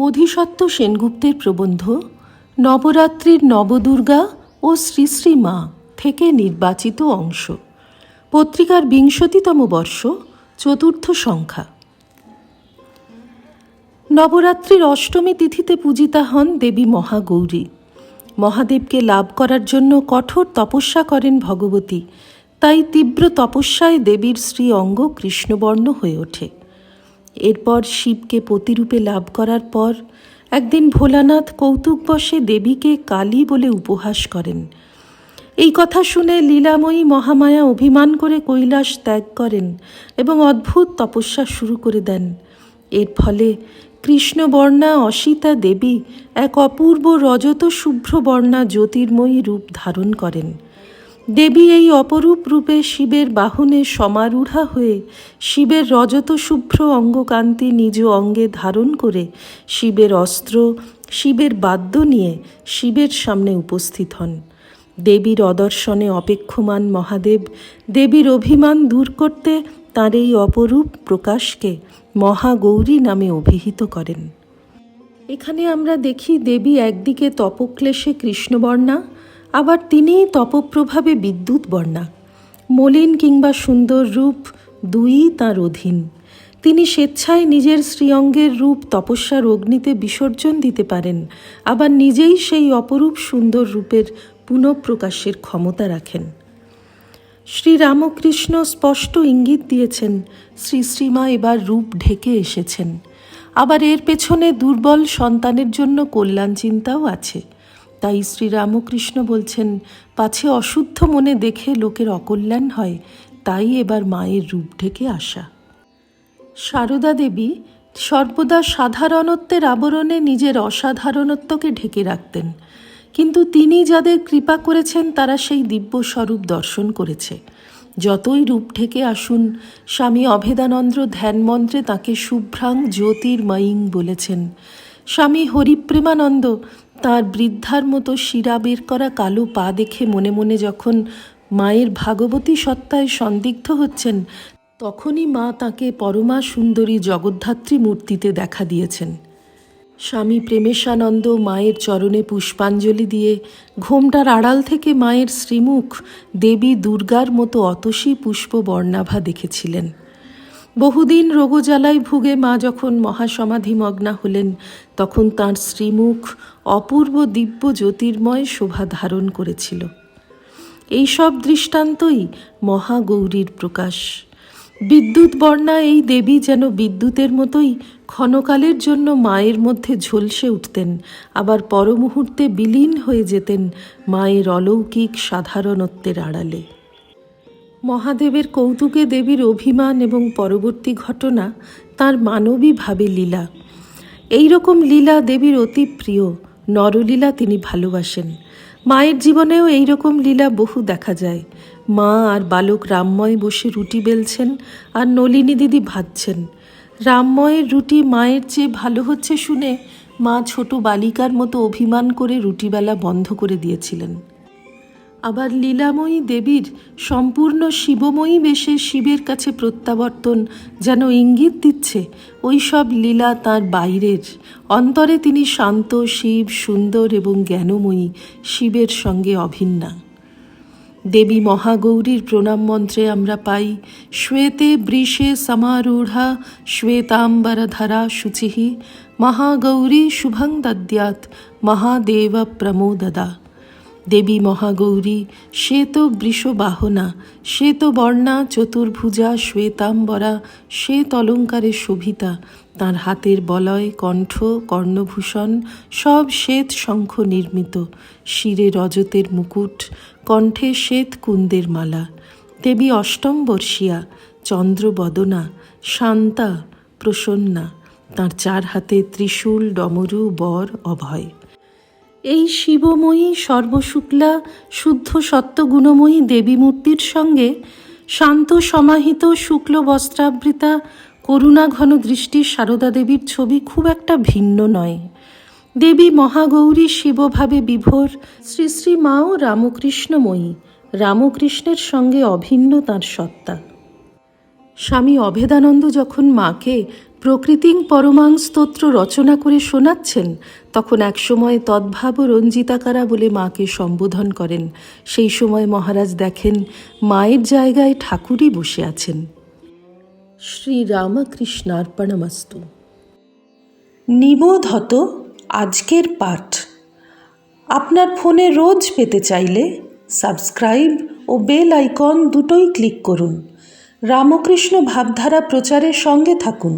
বোধিসত্ত্ব সেনগুপ্তের প্রবন্ধ, নবরাত্রির নবদুর্গা ও শ্রী শ্রী মা থেকে নির্বাচিত অংশ। পত্রিকার বিংশতিতম বর্ষ, চতুর্থ সংখ্যা। নবরাত্রির অষ্টমী তিথিতে পূজিতা হন দেবী মহাগৌরী। মহাদেবকে লাভ করার জন্য কঠোর তপস্যা করেন ভগবতী, তাই তীব্র তপস্যায় দেবীর শ্রী অঙ্গ কৃষ্ণবর্ণ হয়ে ওঠে। এরপর শিবকে প্রতিরূপে লাভ করার পর একদিন ভোলানাথ কৌতুকবশে দেবীকে কালী বলে উপহাস করেন। এই কথা শুনে লীলাময়ী মহামায়া অভিমান করে কৈলাস ত্যাগ করেন এবং অদ্ভুত তপস্যা শুরু করে দেন। এর ফলে কৃষ্ণবর্ণা অসিতা দেবী এক অপূর্ব রজত শুভ্র বর্ণা জ্যোতির্ময়ী রূপ ধারণ করেন। দেবী এই অপরূপ রূপে শিবের বাহনে সমারূঢ়া হয়ে শিবের রজত শুভ্র অঙ্গকান্তি নিজ অঙ্গে ধারণ করে শিবের অস্ত্র, শিবের বাদ্য নিয়ে শিবের সামনে উপস্থিত হন। দেবীর অদর্শনে অপেক্ষমান মহাদেব, দেবীর অভিমান দূর করতে তার এই অপরূপ প্রকাশকে মহাগৌরী নামে অভিহিত করেন। এখানে আমরা দেখি দেবী একদিকে তপক্লেশে কৃষ্ণবর্ণা আবার তিনিই তপপ্রভাবে বিদ্যুৎ বর্ণা। মলিন কিংবা সুন্দর রূপ দুইই তাঁর অধীন। তিনি স্বেচ্ছায় নিজের শ্রীঅঙ্গের রূপ তপস্যার অগ্নিতে বিসর্জন দিতে পারেন, আবার নিজেই সেই অপরূপ সুন্দর রূপের পুনঃপ্রকাশের ক্ষমতা রাখেন। শ্রীরামকৃষ্ণ স্পষ্ট ইঙ্গিত দিয়েছেন, শ্রী শ্রীমা এবার রূপ ঢেকে এসেছেন। আবার এর পেছনে দুর্বল সন্তানের জন্য কল্যাণ চিন্তাও আছে। তাই শ্রীরামকৃষ্ণ বলছেন, পাছে অশুদ্ধ মনে দেখে লোকের অকল্যাণ হয়, তাই এবার মায়ের রূপ ঢেকে আসা। সারদা দেবী সর্বদা সাধারণত্বের আবরণে নিজের অসাধারণত্বকে ঢেকে রাখতেন। কিন্তু তিনি যাদের কৃপা করেছেন, তারা সেই দিব্য স্বরূপ দর্শন করেছে। যতই রূপ ঢেকে আসুন, স্বামী অভেদানন্দ ধ্যানমন্ত্রে তাকে শুভ্রাং জ্যোতির্ময়ীং বলেছেন। স্বামী হরিপ্রেমানন্দ তার বৃদ্ধার মতো শিরা বের করা কালো পা দেখে মনে মনে যখন মায়ের ভাগবতী সত্তায় সন্দিগ্ধ হচ্ছেন, তখনই মা তাকে পরমা সুন্দরী জগদ্ধাত্রী মূর্তিতে দেখা দিয়েছেন। স্বামী প্রেমেশানন্দ মায়ের চরণে পুষ্পাঞ্জলি দিয়ে ঘোমটার আড়াল থেকে মায়ের শ্রীমুখ দেবী দুর্গার মতো অতসী পুষ্প বর্ণাভা দেখেছিলেন। বহুদিন রোগজ্বালায় ভুগে মা যখন মহাসমাধিমগ্না হলেন, তখন তাঁর শ্রীমুখ অপূর্ব দিব্য জ্যোতির্ময় শোভা ধারণ করেছিল। এই সব দৃষ্টান্তই মহাগৌরীর প্রকাশ। বিদ্যুৎ বর্ণা এই দেবী যেন বিদ্যুতের মতোই ক্ষণকালের জন্য মায়ের মধ্যে ঝলসে উঠতেন, আবার পরমুহূর্তে বিলীন হয়ে যেতেন মায়ের অলৌকিক সাধারণত্বের আড়ালে। মহাদেবের কৌতুকে দেবীর অভিমান এবং পরবর্তী ঘটনা তার মানবী ভাবে লীলা। এই রকম লীলা দেবীর অতি প্রিয়, নরলীলা তিনি ভালোবাসেন। মায়ের জীবনেও এই রকম লীলা বহু দেখা যায়। মা আর বালক রামময় বসে রুটি বেলছেন আর নলিনী দিদি ভাজছেন। রামময়ের রুটি মায়ের চেয়ে ভালো হচ্ছে শুনে মা ছোট বালিকার মতো অভিমান করে রুটিবেলা বন্ধ করে দিয়েছিলেন। আবার লীলাময়ী দেবীর সম্পূর্ণ শিবময়ী বেশে শিবের কাছে প্রত্যাবর্তন যেন ইঙ্গিত দিচ্ছে ওই সব লীলা তার বাইরের। অন্তরে তিনি শান্ত, শিব, সুন্দর এবং জ্ঞানময়ী শিবের সঙ্গে অভিন্না। দেবী মহাগৌরীর প্রণাম মন্ত্রে আমরা পাই, শ্বেতে বৃষে সমারূঢ়া, শ্বেতাম্বরধরা শুচিহি মহাগৌরী শুভং দদ্যাৎ মহাদেব প্রমোদদা। দেবী মহাগৌরী শ্বেত বৃষবাহনা শ্বেত বর্ণা, চতুর্ভুজা, শ্বেতাম্বরা শ্বেত অলঙ্কারে শোভিতা, তাঁর হাতের বলয়, কণ্ঠ, কর্ণভূষণ, সব শ্বেত শঙ্খ নির্মিত, শিরে রজতের মুকুট, কণ্ঠে শ্বেত কুন্দের মালা, দেবী অষ্টম বর্ষিয়া চন্দ্রবদনা শান্তা প্রসন্না, তাঁর চার হাতে ত্রিশূল, ডমরু, বর, অভয়। এই শিবময়ী সর্বশুক্লা, শুদ্ধ সত্যগুণময়ী দেবী মূর্তির সঙ্গে শান্ত সমাহিত শুক্ল বস্ত্রাবৃতা, করুণা ঘন দৃষ্টির সারদা দেবীর ছবি খুব একটা ভিন্ন নয়। দেবী মহাগৌরী শিবভাবে বিভোর, শ্রী শ্রী মাও রামকৃষ্ণময়ী, রামকৃষ্ণের সঙ্গে অভিন্ন তাঁর সত্তা। স্বামী অভেদানন্দ যখন মাকে প্রকৃতিং পরমাং স্তোত্র রচনা করে শোনাচ্ছেন, তখন একসময় তদ্ভাব রঞ্জিতাকারা বলে মাকে সম্বোধন করেন। সেই সময় মহারাজ দেখেন, মায়ের জায়গায় ঠাকুরই বসে আছেন। শ্রী রামকৃষ্ণার্পণমস্তু নিবোধ হত আজকের পাঠ। আপনার ফোনে রোজ পেতে চাইলে সাবস্ক্রাইব ও বেল আইকন দুটোই ক্লিক করুন। রামকৃষ্ণ ভাবধারা প্রচারের সঙ্গে থাকুন।